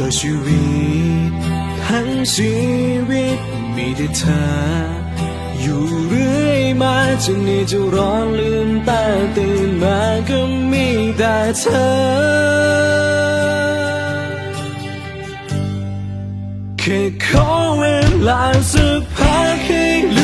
ก็ชีวิตทั้งชีวิตมีแต่เธอ อยู่เรื่อยมาจนนี้จะร้อนลืมตาตื่นมาก็มีแต่เธอ แค่ขอเวลาสักพักให้ลื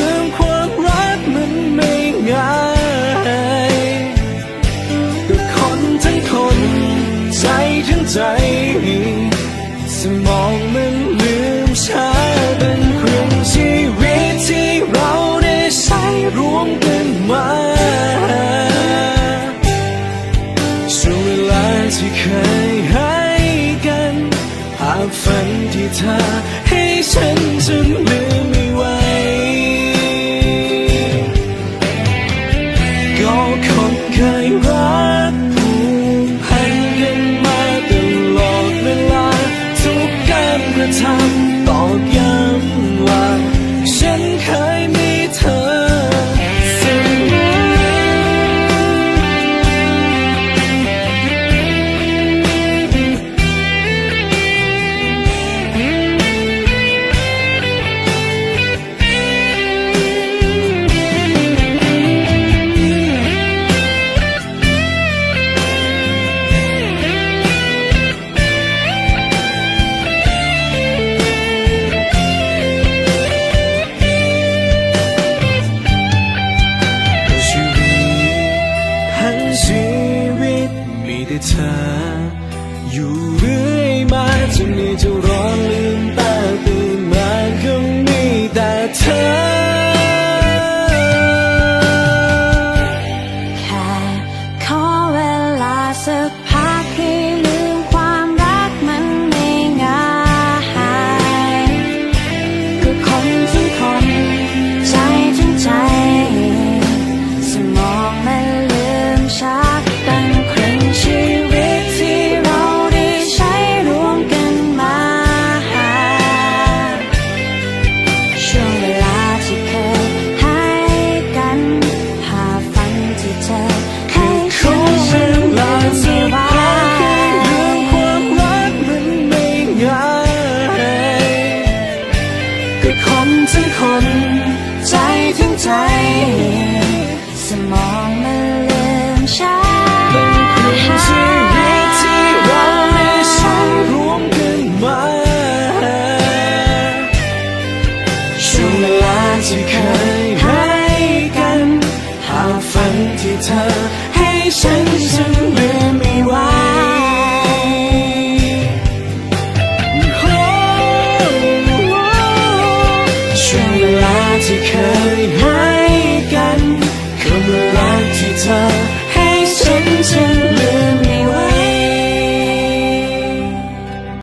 สมองมันลืมช้าเป็นครึ่งชีวิตที่เราได้ใช้ร่วมกันมาช่วงเวลาที่เคยให้กันภาพฝันที่เธอให้ฉันจนลืมไม่ไหวก็คนเคยรัก มาจ ไงก็คนทั้งคน ใจทั้งใจ สมองมันลืมช้าเป็นครึ่งชีวิตที่เราได้ใช้างรวมกันมาช่วงเวลาที่เคยให้กันภาพฝันที่เธอให้ฉันฉันลืมไม่ไหว ที่เคยให้กัน